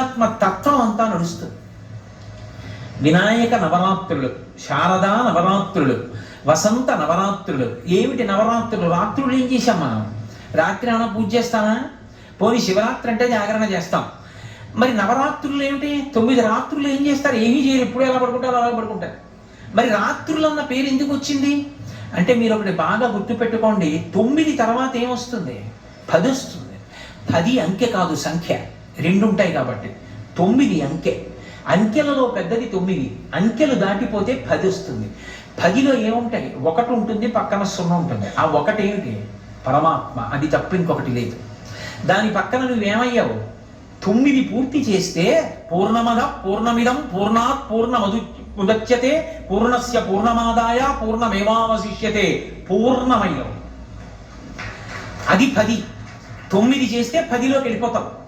ఆధ్యాత్మ తత్వం అంతా నడుస్తుంది. వినాయక నవరాత్రులు శారదా నవరాత్రులు వసంత నవరాత్రులు ఏమిటి నవరాత్రులు? రాత్రులు ఏం చేశాం మనం? రాత్రి ఏమైనా పూజ చేస్తానా పోనీ శివరాత్రి అంటే జాగరణ చేస్తాం. మరి నవరాత్రులు ఏమిటి? తొమ్మిది రాత్రులు ఏం చేస్తారు? ఏమీ చేయరు. ఎప్పుడు ఎలా పడుకుంటారు? అలా పడుకుంటారు. మరి రాత్రులు అన్న పేరు ఎందుకు వచ్చింది? అంటే మీరు ఒకటి బాగా గుర్తుపెట్టుకోండి. తొమ్మిది తర్వాత ఏమొస్తుంది పది వస్తుంది. పది అంకె కాదు సంఖ్య. రెండు ఉంటాయి కాబట్టి. తొమ్మిది అంకె. అంకెలలో పెద్దది తొమ్మిది. అంకెలు దాటిపోతే పది వస్తుంది. పదిలో ఏముంటాయి? ఒకటి ఉంటుంది పక్కన సున్నా ఉంటుంది. ఆ ఒకటి ఏమిటి? పరమాత్మ. అది తప్ప ఇంకొకటి లేదు. దాని పక్కన నువ్వేమయ్యావు? తొమ్మిది పూర్తి చేస్తే పూర్ణమద పూర్ణమిదం పూర్ణాత్ పూర్ణమదు ఉదచ్యతే పూర్ణస్య పూర్ణమాదాయ పూర్ణమేవావశిష్యతే. పూర్ణమయ్యావు. అది పది. తొమ్మిది చేస్తే పదిలోకి వెళ్ళిపోతావు.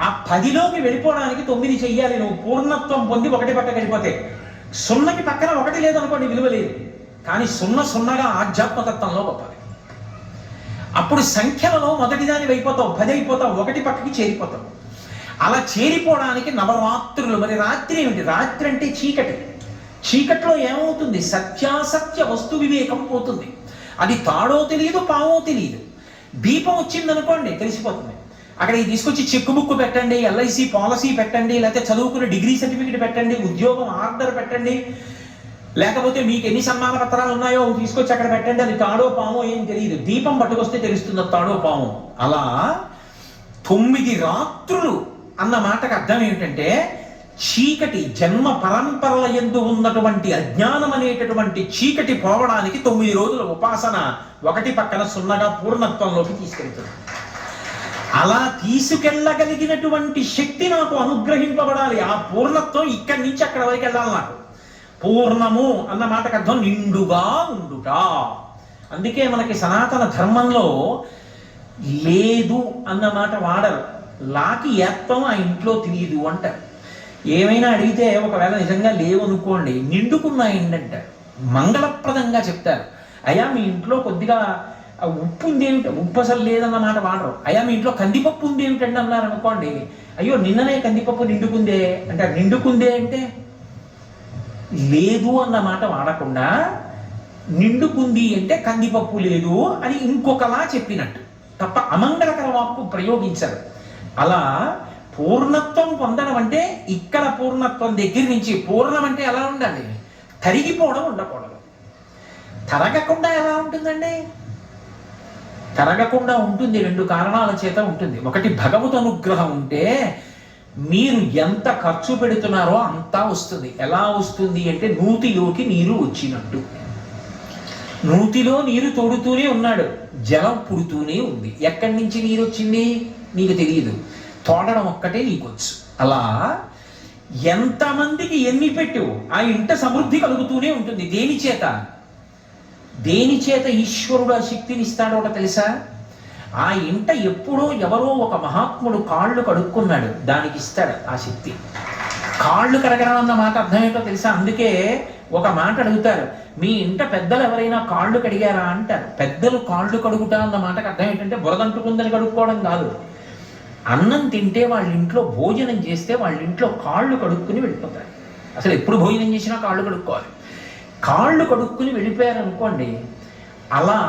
ఆ పదిలోకి వెళ్ళిపోవడానికి తొమ్మిది చెయ్యాలి నువ్వు. పూర్ణత్వం పొంది ఒకటి పక్కకి వెళ్ళిపోతే. సున్నకి పక్కన ఒకటి లేదనుకోండి విలువ లేదు. కానీ సున్న సున్నగా ఆధ్యాత్మతత్వంలో గొప్పది. అప్పుడు సంఖ్యలలో మొదటిదాని అయిపోతావు పది అయిపోతావు ఒకటి పక్కకి చేరిపోతావు. అలా చేరిపోవడానికి నవరాత్రులు మరి రాత్రి ఏమిటి? రాత్రి అంటే చీకటి. చీకట్లో ఏమవుతుంది? సత్యాసత్య వస్తు వివేకం పోతుంది. అది తాడో తెలియదు పావో తెలియదు. దీపం వచ్చిందనుకోండి తెలిసిపోతుంది. అక్కడికి తీసుకొచ్చి చెక్ బుక్ పెట్టండి ఎల్ఐసి పాలసీ పెట్టండి లేకపోతే చదువుకున్న డిగ్రీ సర్టిఫికేట్ పెట్టండి ఉద్యోగం ఆర్డర్ పెట్టండి. లేకపోతే మీకు ఎన్ని సన్మాన పత్రాలు ఉన్నాయో అవి తీసుకొచ్చి అక్కడ పెట్టండి. అది తాడో పామో ఏం తెలియదు. దీపం పట్టుకొస్తే తెలుస్తుంది అది తాడో పాము. అలా తొమ్మిది రాత్రులు అన్న మాటకు అర్థం ఏమిటంటే చీకటి జన్మ పరంపరల ఎందు ఉన్నటువంటి అజ్ఞానం అనేటటువంటి చీకటి పోవడానికి తొమ్మిది రోజుల ఉపాసన ఒకటి పక్కన సున్నగా పూర్ణత్వంలోకి తీసుకెళ్తుంది. అలా తీసుకెళ్ళగలిగినటువంటి శక్తి నాకు అనుగ్రహింపబడాలి. ఆ పూర్ణత్వం ఇక్కడి నుంచి అక్కడ వరకు వెళ్ళాలి నాకు. పూర్ణము అన్న మాటకు అర్థం నిండుగా ఉండుట. అందుకే మనకి సనాతన ధర్మంలో లేదు అన్న మాట వాడరు. లాకి ఏత్వం ఆ ఇంట్లో తెలియదు అంటారు. ఏమైనా అడిగితే ఒకవేళ నిజంగా లేవు అనుకోండి నిండుకున్నాయండి అంటారు. మంగళప్రదంగా చెప్తారు. అయ్యా మీ ఇంట్లో కొద్దిగా ఆ ఉప్పు ఉంది ఏమిటి? ఉప్పు అసలు లేదన్న మాట వాడరు. అయ్యా మీ ఇంట్లో కందిపప్పు ఉంది ఏమిటండి అన్నారు అనుకోండి. అయ్యో నిన్ననే కందిపప్పు నిండుకుందే. అంటే నిండుకుందే అంటే? లేదు అన్న మాట వాడకుండా నిండుకుంది అంటే కందిపప్పు లేదు అని ఇంకొకలా చెప్పినట్టు. తప్ప అమంగళకర వాక్కు ప్రయోగించరు. అలా పూర్ణత్వం పొందడం అంటే ఇక్కడ పూర్ణత్వం దగ్గర నుంచి పూర్ణం అంటే ఎలా ఉండాలి? తరిగిపోవడం ఉండకూడదు. తరగకుండా ఎలా ఉంటుందండి? కరగకుండా ఉంటుంది రెండు కారణాల చేత ఉంటుంది. ఒకటి భగవత్ అనుగ్రహం ఉంటే మీరు ఎంత ఖర్చు పెడుతున్నారో అంతా వస్తుంది. ఎలా వస్తుంది అంటే నూతిలోకి నీరు వచ్చినట్టు. నూతిలో నీరు తోడుతూనే ఉన్నాడు. జలం పుడుతూనే ఉంది. ఎక్కడి నుంచి నీరు వచ్చింది? నీకు తెలియదు తోడడం ఒక్కటే నీకొచ్చు అలా ఎంతమందికి ఎన్ని పెట్టు ఆ ఇంట సమృద్ధి కలుగుతూనే ఉంటుంది. దేని చేత? దేని చేత ఈశ్వరుడు ఆ శక్తిని ఇస్తాడో తెలుసా? ఆ ఇంట ఎప్పుడో ఎవరో ఒక మహాత్ముడు కాళ్ళు కడుక్కున్నాడు. దానికి ఇస్తాడు ఆ శక్తి. కాళ్ళు కడగడం అన్న మాట అర్థం ఏంటో తెలుసా? అందుకే ఒక మాట అడుగుతారు. మీ ఇంట పెద్దలు ఎవరైనా కాళ్ళు కడిగారా అంటారు. పెద్దలు కాళ్ళు కడుగుట అన్న మాటకు అర్థం ఏంటంటే బురదంటుకుందని కడుక్కోవడం కాదు. అన్నం తింటే వాళ్ళ ఇంట్లో భోజనం చేస్తే వాళ్ళ ఇంట్లో కాళ్ళు కడుక్కుని వెళ్ళిపోతారు. అసలు ఎప్పుడు భోజనం చేసినా కాళ్ళు కడుక్కోవాలి. కాళ్ళు కడుక్కుని వెళ్ళిపోయారనుకోండి అలా